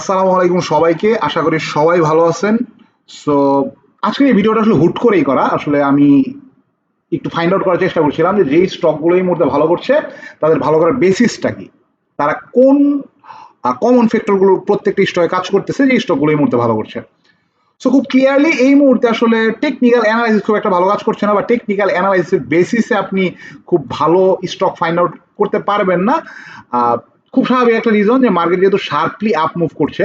আসসালামু আলাইকুম সবাইকে। আশা করি সবাই ভালো আছেন। সো আজকে এই ভিডিওটা আসলে হুট করেই করা। আসলে আমি একটু ফাইন্ড আউট করার চেষ্টা করছিলাম যে যেই স্টকগুলো এই মুহূর্তে ভালো করছে, তাদের ভালো করার বেসিসটা কি? তারা কোন কমন ফ্যাক্টরগুলো প্রত্যেকটা স্টকে কাজ করতেছে যে স্টকগুলো এই মুহূর্তে ভালো করছে? সো খুব ক্লিয়ারলি এই মুহূর্তে আসলে টেকনিক্যাল অ্যানালাইসিস খুব একটা ভালো কাজ করছে না বা টেকনিক্যাল অ্যানালাইসিসের বেসিসে আপনি খুব ভালো স্টক ফাইন্ড আউট করতে পারবেন না। খুব স্বাভাবিক একটা রিজন যে মার্কেট যেহেতু শার্পলি আপ মুভ করছে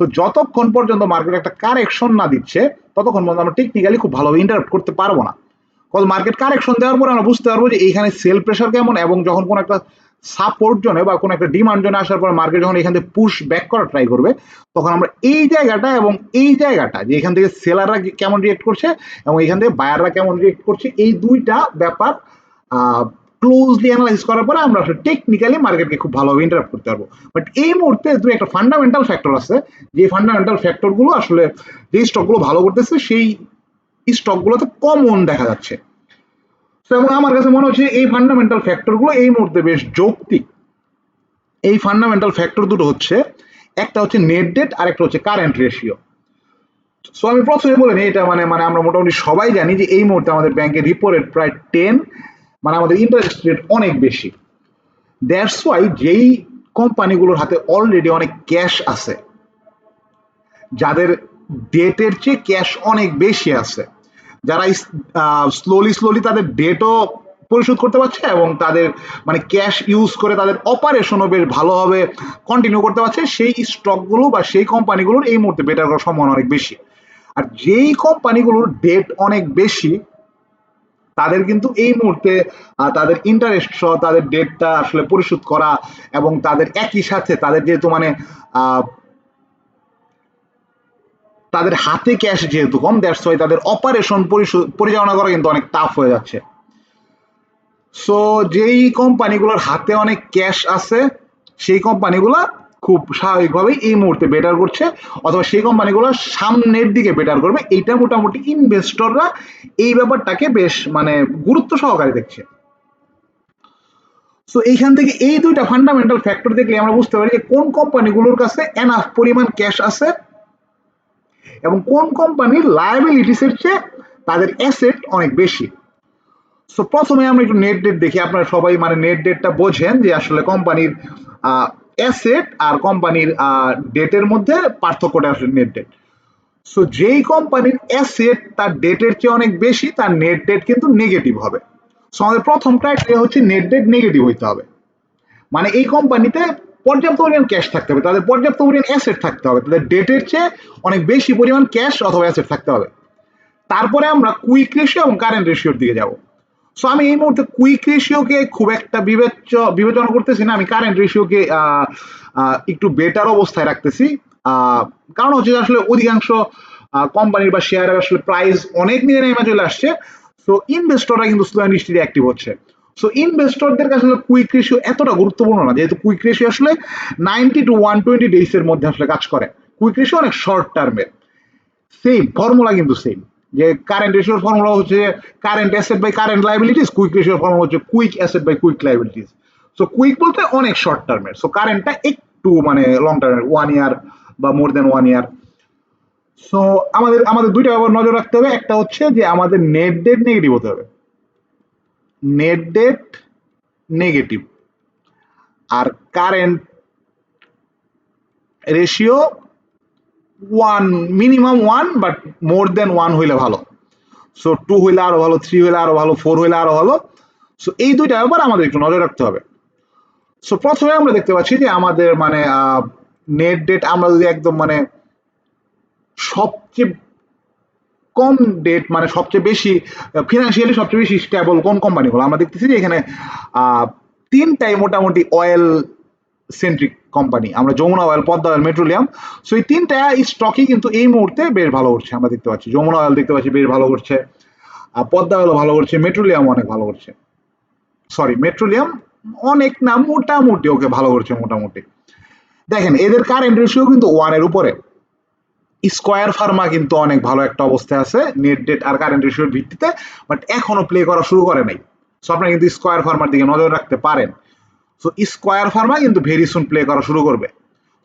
তো যতক্ষণ পর্যন্ত মার্কেট একটা কারেকশন না দিচ্ছে, ততক্ষণ পর্যন্ত আমরা টেকনিক্যালি খুব ভালোভাবে ইন্টারাপ্ট করতে পারব না। কজ মার্কেট কারেকশন দেওয়ার পরে আমরা বুঝতে পারব যে এইখানে সেল প্রেশার কেমন এবং যখন কোনো একটা সাপোর্ট জোনে বা কোনো একটা ডিমান্ড জোনে আসার পরে মার্কেট যখন এখান থেকে পুশ ব্যাক করা ট্রাই করবে, তখন আমরা এই জায়গাটা এবং এই জায়গাটা যে এখান থেকে সেলাররা কেমন রিয়েক্ট করছে এবং এখান থেকে বায়াররা কেমন রিয়েক্ট করছে, এই দুইটা ব্যাপার ক্লোজলি অ্যানালাইজ করার পরে আমরা আসলে টেকনিক্যালি মার্কেটকে খুব ভালোভাবে ইন্টারাপ্ট করতে পারব। বাট এই মুহূর্তে দুই একটা ফান্ডামেন্টাল ফ্যাক্টর আছে, যে ফান্ডামেন্টাল ফ্যাক্টরগুলো আসলে যে স্টকগুলো ভালো করতেছে, সেই স্টকগুলোতে কমন দেখা যাচ্ছে। এবং আমার কাছে মনে হচ্ছে এই ফান্ডামেন্টাল ফ্যাক্টরগুলো এই মুহূর্তে বেশ যৌক্তিক। এই ফান্ডামেন্টাল ফ্যাক্টর দুটো হচ্ছে, একটা হচ্ছে নেট ডেট আর একটা হচ্ছে কারেন্ট রেশিও সো আমি প্রথমে বলে নিই, এটা মানে মানে আমরা মোটামুটি সবাই জানি যে এই মুহূর্তে আমাদের ব্যাংকের রিপো রেট প্রায় টেন মানে আমাদের ইন্টারেস্ট রেট অনেক বেশি। দ্যাটস ওয়াই যেই কোম্পানিগুলোর হাতে অলরেডি অনেক ক্যাশ আছে, যাদের ডেটের চেয়ে ক্যাশ অনেক বেশি আছে, যারা স্লোলি স্লোলি তাদের ডেটও পরিশোধ করতে পারছে এবং তাদের মানে ক্যাশ ইউজ করে তাদের অপারেশনও বেশ ভালোভাবে কন্টিনিউ করতে পারছে, সেই স্টকগুলো বা সেই কোম্পানিগুলোর এই মুহূর্তে বেটার করার সম্ভাবনা অনেক বেশি। আর যেই কোম্পানিগুলোর ডেট অনেক বেশি তাদের কিন্তু এই মুহূর্তে তাদের ইন্টারেস্ট সহ তাদের ডেটটা আসলে পরিশোধ করা এবং তাদের একই সাথে তাদের যেহেতু মানে তাদের হাতে ক্যাশ যেহেতু কম দ্যাটস ওয়াই তাদের অপারেশন পরিচালনা করা কিন্তু অনেক টাফ হয়ে যাচ্ছে। সো যেই কোম্পানিগুলোর হাতে অনেক ক্যাশ আছে, সেই কোম্পানিগুলো খুব স্বাভাবিকভাবেই এই মুহূর্তে বেটার করছে, অথবা সেই কোম্পানিগুলো সামনের দিকে বেটার করবে, এইটা মোটামুটি ইনভেস্টররা এই ব্যাপারটাকে বেশ মানে গুরুত্ব সহকারে দেখছে। সো এইখান থেকে এই দুইটা ফান্ডামেন্টাল ফ্যাক্টর দেখলে আমরা বুঝতে পারি যে কোন কোম্পানিগুলোর কাছে এনাফ পরিমাণ ক্যাশ আছে এবং কোন কোম্পানির লায়াবিলিটিসের চেয়ে তাদের অ্যাসেট অনেক বেশি। সো প্রথমে আমরা একটু নেট ডেট দেখি, আপনারা সবাই মানে নেট ডেটটা বোঝেন যে আসলে কোম্পানির অ্যাসেট আর কোম্পানির ডেটের মধ্যে পার্থক্যটা আসলে নেট ডেট সো যেই কোম্পানির অ্যাসেট তার ডেটের চেয়ে অনেক বেশি, তার নেট ডেট কিন্তু নেগেটিভ হবে। সো আমাদের প্রথম ক্রাইটেরিয়া হচ্ছে নেট ডেট নেগেটিভ হইতে হবে। মানে এই কোম্পানিতে পর্যাপ্ত পরিমাণ ক্যাশ থাকতে হবে, তাদের পর্যাপ্ত পরিমাণ অ্যাসেট থাকতে হবে, তাদের ডেটের চেয়ে অনেক বেশি পরিমাণ ক্যাশ অথবা অ্যাসেট থাকতে হবে। তারপরে আমরা কুইক রেশিও এবং কারেন্ট রেশিওর দিকে যাব। সো আমি এই মুহূর্তে কুইক রেশিওকে খুব একটা বিবেচ্য, বিবেচনা করতেছি না। আমি কারেন্ট রেশিওকে একটু বেটার অবস্থায় রাখতেছি। কারণ হচ্ছে আসলে অধিকাংশ কোম্পানির বা শেয়ারের আসলে প্রাইস অনেক নিয়ে নেমে চলে আসছে। সো ইনভেস্টররা কিন্তু স্লো অ্যান্ড অ্যাক্টিভ হচ্ছে। সো ইনভেস্টরদের কাছে আসলে কুইক রেশিও এতটা গুরুত্বপূর্ণ না, যেহেতু কুইক রেশিও আসলে ninety two one twenty days এর মধ্যে আসলে কাজ করে। কুইক রেশিও অনেক শর্ট টার্মের সেম ফর্মুলা কিন্তু সেম যে কারেন্ট রেশিওর ফর্মুলা হচ্ছে current asset by current liabilities quick রেশিওর formula হচ্ছে quick asset by quick liabilities so quick বলতে অনেক শর্ট টার্মের সো কারেন্টটা একটু মানে লং টার্মের ওয়ান ইয়ার বা মোর দেন ওয়ান ইয়ার সো আমাদের আমাদের দুইটা ব্যাপার নজর রাখতে হবে। একটা হচ্ছে যে আমাদের নেট ডেট নেগেটিভ হতে হবে। Net debt negative R current ratio one minimum one but more than one হইলে ভালো। সো টু হইলে আরও ভালো থ্রি হইলে আরও ভালো ফোর হইলে আরও ভালো। সো এই দুইটা ব্যাপার আমাদের একটু নজর রাখতে হবে। সো প্রথমে আমরা দেখতে পাচ্ছি যে আমাদের মানে নেট ডেট আমরা যদি একদম মানে সবচেয়ে কম ডেট মানে সবচেয়ে বেশি ফিনান্সিয়ালি সবচেয়ে বেশি স্টেবল কোন কোম্পানিগুলো আমরা দেখতেছি যে এখানে তিনটাই মোটামুটি অয়েল সেন্ট্রিক কোম্পানি আমরা Jamuna oil Padma oil petroleum so এই তিনটা স্টকই কিন্তু এই মুহূর্তে বেশ ভালো করছে, আমরা দেখতে পাচ্ছি। যমুনা অয়েল দেখতে পাচ্ছি বেশ ভালো করছে, আর পদ্মা অয়েলও ভালো করছে মেট্রোলিয়াম অনেক ভালো করছে। সরি মেট্রোলিয়াম অনেক না, মোটামুটি ওকে ভালো করছে মোটামুটি। দেখেন, এদের কারেন্ট রেশিও কিন্তু ওয়ানের উপরে। স্কোয়ার ফার্মা কিন্তু অনেক ভালো একটা অবস্থায় আছে নেট ডেট আর কারেন্ট রেশিওর ভিত্তিতে বাট এখনও প্লে করা শুরু করে নাই। সো আপনারা কিন্তু স্কোয়ার ফার্মার দিকে নজর রাখতে পারেন। সো স্কোয়ার ফার্মা কিন্তু ভেরি সুন প্লে করা শুরু করবে।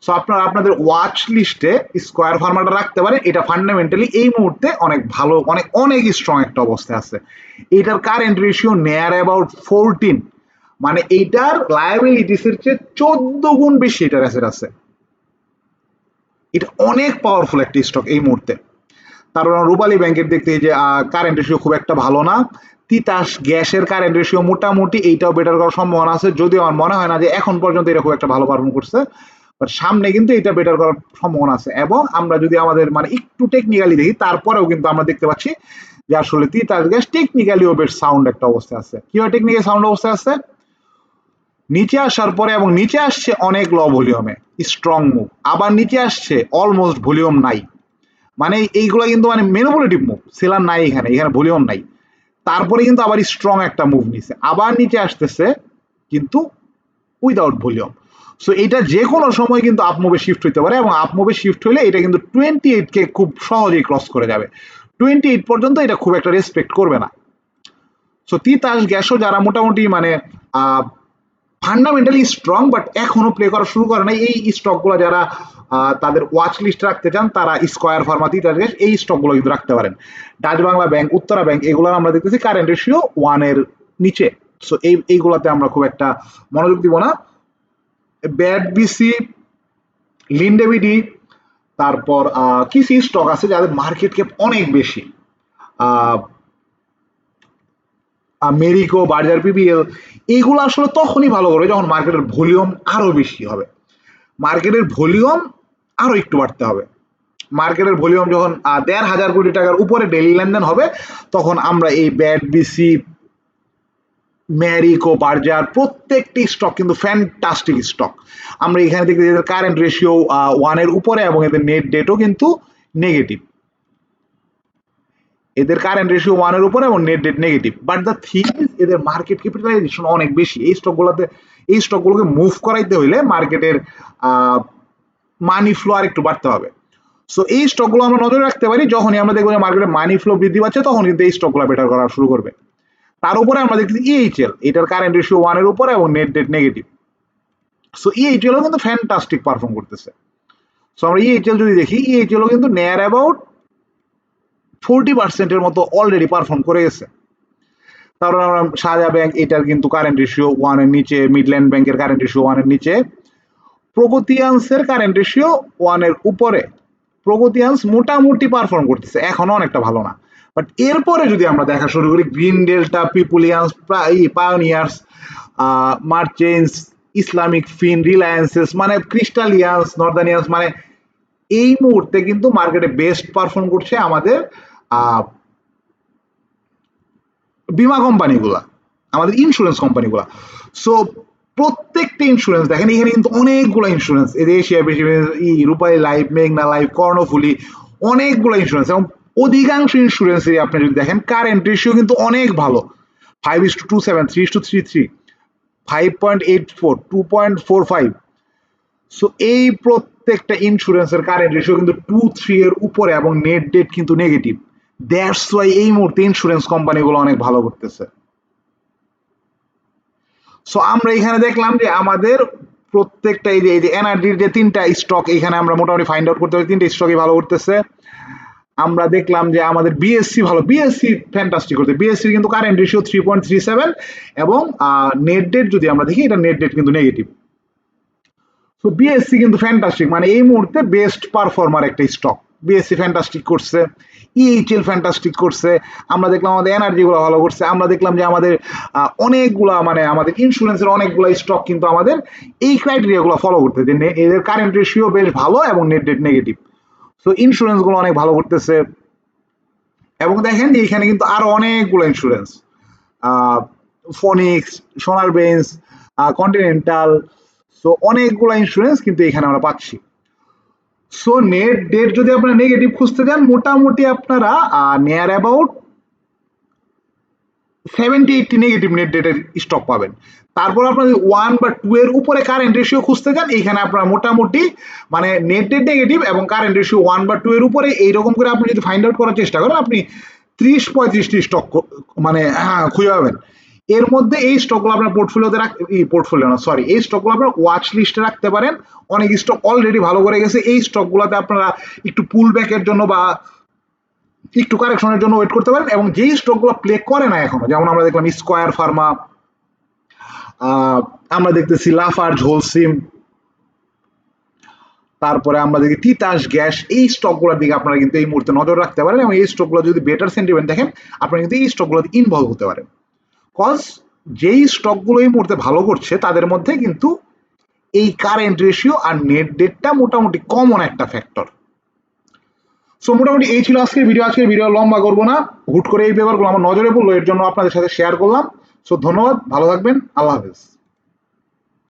সো আপনারা আপনাদের ওয়াচ লিস্টে স্কোয়ার ফার্মাটা রাখতে পারেন। এটা ফান্ডামেন্টালি এই মুহূর্তে অনেক ভালো, অনেক অনেক স্ট্রং একটা অবস্থায় আছে। এটার current ratio near about fourteen মানে এইটার লায়াবিলিটিস এর চেয়ে চোদ্দ গুণ বেশি এটার অ্যাসেট আছে। এটা অনেক পাওয়ারফুল একটা স্টক এই মুহূর্তে। তারপর রূপালী ব্যাংকের দেখতে যে কারেন্ট রেশিও খুব একটা ভালো না। তিতাস গ্যাসের কারেন্ট রেশিও মোটামুটি এইটাও বেটার করার সম্ভাবনা আছে। যদিও আমার মনে হয় না যে এখন পর্যন্ত এটা খুব একটা ভালো পারফর্ম করছে বাট সামনে কিন্তু এটা বেটার করার সম্ভাবনা আছে। এবং আমরা যদি আমাদের মানে একটু টেকনিক্যালি দেখি, তারপরেও কিন্তু আমরা দেখতে পাচ্ছি যে আসলে তিতাস গ্যাস টেকনিক্যালিও বেশ সাউন্ড একটা অবস্থায় আছে। কীভাবে টেকনিক্যাল সাউন্ড অবস্থায় আছে? নিচে আসার পরে এবং নিচে আসছে অনেক ল ভলিউমে স্ট্রং মুভ আবার নিচে আসছে অলমোস্ট ভলিউম নাই। মানে এইগুলো কিন্তু মানে মেনোপুলেটিভ মুভ সেলার নাই এখানে এখানে ভলিউম নাই। তারপরে কিন্তু আবার স্ট্রং একটা মুভ নিছে। আবার নিচে আসতেছে কিন্তু উইদাউট ভলিউম। সো এটা যে কোনো সময় কিন্তু আপ মুভে শিফট হইতে পারে এবং আপ মুভে শিফট হলে এটা কিন্তু টোয়েন্টি এইটকে খুব সহজেই ক্রস করে যাবে। টোয়েন্টি এইট পর্যন্ত এটা খুব একটা রেসপেক্ট করবে না। সো তিতাস গ্যাসও যারা মোটামুটি মানে ফান্ডামেন্টালি স্ট্রং বাট এখনও প্লে করা শুরু করে নাই, এই স্টকগুলো যারা তাদের ওয়াচ লিস্ট রাখতে চান, তারা স্কোয়ার ফার্মা তিতাস এই স্টকগুলো কিন্তু রাখতে পারেন। Dutch Bangla bank Uttara bank এগুলো আমরা দেখতেছি কারেন্ট রেশিও ওয়ানের নিচে। সো এই, এইগুলোতে আমরা খুব একটা মনোযোগ দিব না। ব্যাট বিসি লিন্ডেবিডি তারপর কিছু স্টক আছে যাদের মার্কেট ক্যাপ অনেক বেশি। মেরিকো বার্জার পিপিএল এইগুলো আসলে তখনই ভালো করবে যখন মার্কেটের ভলিউম আরও বেশি হবে। মার্কেটের ভলিউম আরও একটু বাড়তে হবে। মার্কেটের ভলিউম যখন দেড় হাজার কোটি টাকার উপরে ডেলি লেনদেন হবে, তখন আমরা এই ব্যাট, বিসি ম্যারিকো বার্জার প্রত্যেকটি স্টক কিন্তু ফ্যান্টাস্টিক স্টক আমরা এখানে দেখতে এদের কারেন্ট রেশিও ওয়ানের উপরে এবং এদের নেট ডেটও কিন্তু নেগেটিভ এদের কারেন্ট রেশিও ওয়ানের উপরে এবং net debt negative but the thing এদের মার্কেট ক্যাপিটালাইজেশন অনেক বেশি। এই স্টকগুলোতে এই স্টকগুলোকে মুভ করাইতে হইলে মার্কেটের মানি ফ্লো আর একটু বাড়তে হবে। সো এই স্টকগুলো আমরা নজরে রাখতে পারি, যখনই আমরা দেখব যে মার্কেটে মানি ফ্লো বৃদ্ধি পাচ্ছে, তখন কিন্তু এই স্টকগুলো বেটার করা শুরু করবে। তার উপরে আমরা দেখতেছি ইএইচএল এটার কারেন্ট রেশিও ওয়ানের উপরে এবং নেট ডেট নেগেটিভ সো ইএইচএলও কিন্তু ফ্যান্টাস্টিক পারফর্ম করতেছে। সো আমরা ইএইচএল যদি দেখি ইএইচএলও কিন্তু নেয়ার অ্যাবাউট ফোরটি পার্সেন্টের মতো অলরেডি পারফর্ম করে গেছে। তারপর আমরা শাহজা ব্যাংক এটার কিন্তু কারেন্ট রেশিও ওয়ানের নিচে মিডল্যান্ড ব্যাংকের কারেন্ট রেশিও ওয়ানের নিচে প্রগতিয়ান্সের কারেন্ট রেশিও ওয়ানের উপরে। প্রগতিয়ান্স মোটামুটি পারফর্ম করতেছে, এখনও অনেকটা ভালো না। বাট এরপরে যদি আমরা দেখা শুরু করি, Green Delta, পিপুলিয়ান্স Pioneers Merchants Islamic Fin Reliances মানে ক্রিস্টালিয়ান্স, নর্দানিয়ান্স মানে এই মুহূর্তে কিন্তু মার্কেটে বেস্ট পারফর্ম করছে আমাদের বিমা কোম্পানিগুলা আমাদের ইন্স্যুরেন্স কোম্পানিগুলা সো প্রত্যেকটা ইন্স্যুরেন্স দেখেন, এখানে কিন্তু অনেকগুলো ইন্স্যুরেন্স এশিয়া ই, রূপালী লাইফ মেঘনা লাইফ কর্ণফুলি, অনেকগুলো ইন্স্যুরেন্স এবং অধিকাংশ ইন্স্যুরেন্সেরই আপনি যদি দেখেন কারেন্ট রেশিও কিন্তু অনেক ভালো। Five is two two seven three is two three three five point eight four two point four five so এই প্রত্যেকটা ইন্স্যুরেন্সের কারেন্ট রেশিও কিন্তু টু থ্রি এর উপরে এবং নেট ডেট কিন্তু নেগেটিভ দ্যাটস ওয়াই এই মুহূর্তে ইন্স্যুরেন্স কোম্পানিগুলো অনেক ভালো করতেছে। সো আমরা এখানে দেখলাম যে আমাদের প্রত্যেকটা এই যে এই যে এনার্জির যে তিনটা স্টক এখানে আমরা মোটামুটি ফাইন্ড আউট করতে পারি তিনটা স্টকই ভালো করতেছে আমরা দেখলাম যে আমাদের বিএসসি ভালো। বিএসসি ফ্যান্টাস্টিক করতে বিএসসি কিন্তু current ratio three point three seven এবং নেট ডেট যদি আমরা দেখি, এটা নেট ডেট কিন্তু নেগেটিভ সো বিএসসি কিন্তু ফ্যান্টাস্টিক মানে এই মুহূর্তে বেস্ট পারফর্মার একটা স্টক বিএসসি ফ্যান্টাস্টিক করছে ইএইচএল ফ্যান্টাস্টিক করছে, আমরা দেখলাম আমাদের এনার্জিগুলো ভালো করছে, আমরা দেখলাম যে আমাদের অনেকগুলা মানে আমাদের ইন্স্যুরেন্সের অনেকগুলো স্টক কিন্তু আমাদের এই ক্রাইটেরিয়াগুলো ফলো করতে যে এদের কারেন্ট রেশিও বেশ ভালো এবং নেট ডেট নেগেটিভ সো ইন্স্যুরেন্সগুলো অনেক ভালো করতেছে। এবং দেখেন যে এখানে কিন্তু আরও অনেকগুলো ইন্স্যুরেন্স ফোনিক্স সোনার বেঞ্চ কন্টিনেন্টাল সো অনেকগুলো ইন্স্যুরেন্স কিন্তু এখানে আমরা পাচ্ছি। সো নেট ডেট যদি আপনারা নেগেটিভ খুঁজতে যান, মোটামুটি আপনারা near about seventy eighty negative net ডেটের স্টক পাবেন। তারপর আপনার ওয়ান বা টু এর উপরে কারেন্ট রেশিও খুঁজতে যান, এইখানে আপনারা মোটামুটি মানে নেট ডেট নেগেটিভ এবং কারেন্ট রেশিও ওয়ান বা টু এর উপরে এইরকম করে আপনি যদি ফাইন্ড আউট করার চেষ্টা করেন, আপনি ত্রিশ পঁয়ত্রিশটি স্টক মানে খুঁজে পাবেন। এর মধ্যে এই স্টকগুলো আপনার পোর্টফোলিওতে রাখ, এই পোর্টফোলিও না সরি এই স্টকগুলো আপনার ওয়াচ লিস্টে রাখতে পারেন। অনেক স্টক অলরেডি ভালো করে গেছে। এই স্টকগুলোতে আপনারা একটু পুল ব্যাকের জন্য বা একটু কারেকশনের জন্য ওয়েট করতে পারেন এবং যেই স্টকগুলো প্লে করে না এখনও, যেমন আমরা দেখলাম স্কোয়ার ফার্মা আমরা দেখতেছি লাফার ঝোলসিম তারপরে আমরা দেখি তিতাস গ্যাস এই স্টকগুলোর দিকে আপনারা কিন্তু এই মুহূর্তে নজর রাখতে পারেন এবং এই স্টকগুলো যদি বেটার সেন্টিমেন্ট দেখেন, আপনারা কিন্তু এই স্টকগুলোতে ইনভলভ হতে পারেন। কজ যেই স্টকগুলো এই মুহূর্তে ভালো করছে, তাদের মধ্যে কিন্তু এই কারেন্ট রেশিও আর নেট ডেটটা মোটামুটি কমন একটা ফ্যাক্টর সো মোটামুটি এই ছিল আজকের ভিডিও আজকের ভিডিও লম্বা করব না। হুট করে এই ব্যাপারগুলো আমার নজরে পড়ল, এর জন্য আপনাদের সাথে শেয়ার করলাম। সো ধন্যবাদ। ভালো থাকবেন। আল্লাহ হাফেজ।